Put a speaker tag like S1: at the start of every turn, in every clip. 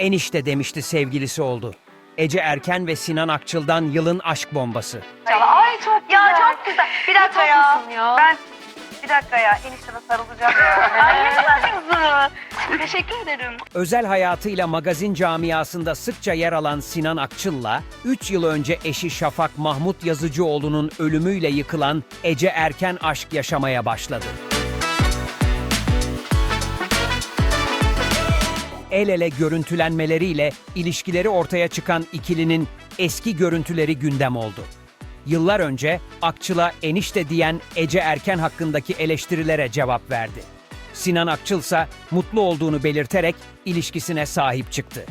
S1: Enişte demişti sevgilisi oldu. Ece Erken ve Sinan Akçıl'dan yılın aşk bombası.
S2: Ay çok güzel.
S3: Ya çok güzel. Bir dakika ya.
S2: ya.
S3: Ben bir dakika ya enişteme sarılacağım ya. Ay ne. Teşekkür ederim.
S1: Özel hayatıyla magazin camiasında sıkça yer alan Sinan Akçıl'la 3 yıl önce eşi Şafak Mahmut Yazıcıoğlu'nun ölümüyle yıkılan Ece Erken aşk yaşamaya başladı. El ele görüntülenmeleriyle ilişkileri ortaya çıkan ikilinin eski görüntüleri gündem oldu. Yıllar önce Akçıl'a enişte diyen Ece Erken hakkındaki eleştirilere cevap verdi. Sinan Akçıl ise mutlu olduğunu belirterek ilişkisine sahip çıktı.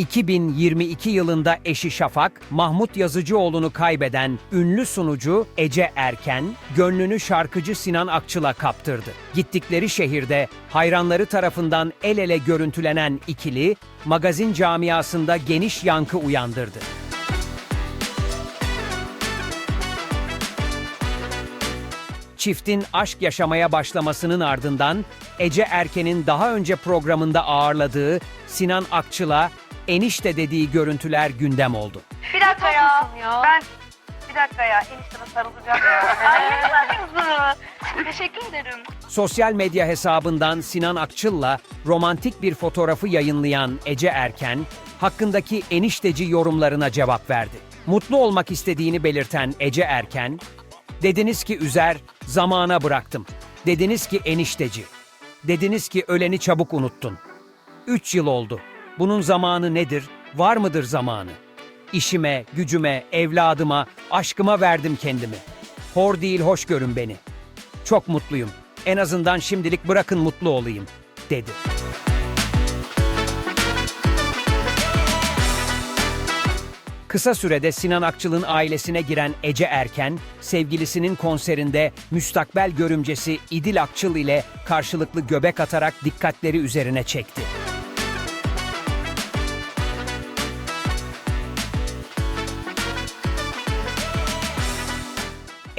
S1: ...2022 yılında eşi Şafak, Mahmut Yazıcıoğlu'nu kaybeden ünlü sunucu Ece Erken, gönlünü şarkıcı Sinan Akçıl'a kaptırdı. Gittikleri şehirde hayranları tarafından el ele görüntülenen ikili, magazin camiasında geniş yankı uyandırdı. Çiftin aşk yaşamaya başlamasının ardından Ece Erken'in daha önce programında ağırladığı Sinan Akçıl'a enişte dediği görüntüler gündem oldu.
S3: Bir dakika ya. Ben bir dakika ya enişteme sarılacağım ya. Ay kızım. Teşekkür ederim.
S1: Sosyal medya hesabından Sinan Akçıl'la romantik bir fotoğrafı yayınlayan Ece Erken, hakkındaki enişteci yorumlarına cevap verdi. Mutlu olmak istediğini belirten Ece Erken, Dediniz ki üzer, zamana bıraktım. Dediniz ki enişteci. Dediniz ki öleni çabuk unuttun. Üç yıl oldu. Bunun zamanı nedir? Var mıdır zamanı? İşime, gücüme, evladıma, aşkıma verdim kendimi. Hor değil hoş görün beni. Çok mutluyum. En azından şimdilik bırakın mutlu olayım, dedi. Kısa sürede Sinan Akçıl'ın ailesine giren Ece Erken, sevgilisinin konserinde müstakbel görümcesi İdil Akçıl ile karşılıklı göbek atarak dikkatleri üzerine çekti.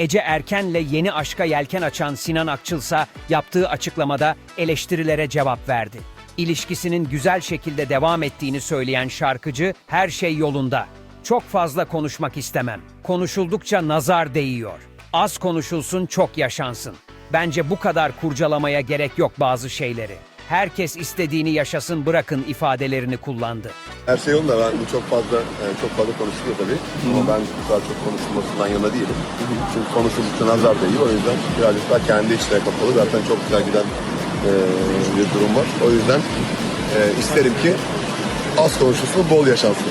S1: Ece Erken'le yeni aşka yelken açan Sinan Akçılsa yaptığı açıklamada eleştirilere cevap verdi. İlişkisinin güzel şekilde devam ettiğini söyleyen şarkıcı her şey yolunda. Çok fazla konuşmak istemem. Konuşuldukça nazar değiyor. Az konuşulsun çok yaşansın. Bence bu kadar kurcalamaya gerek yok bazı şeyleri. Herkes istediğini yaşasın bırakın ifadelerini kullandı.
S4: Her şey yolunda ben bu çok fazla yani çok fazla konuşuluyor tabii. Ama ben bu kadar çok konuşulmasından yana değilim. Çünkü konuşuldukça nazar değiyor. O yüzden birazcık daha kendi içine kapalı. Zaten çok güzel giden e, bir durum var. O yüzden e, isterim ki az konuşulsun, bol yaşansın.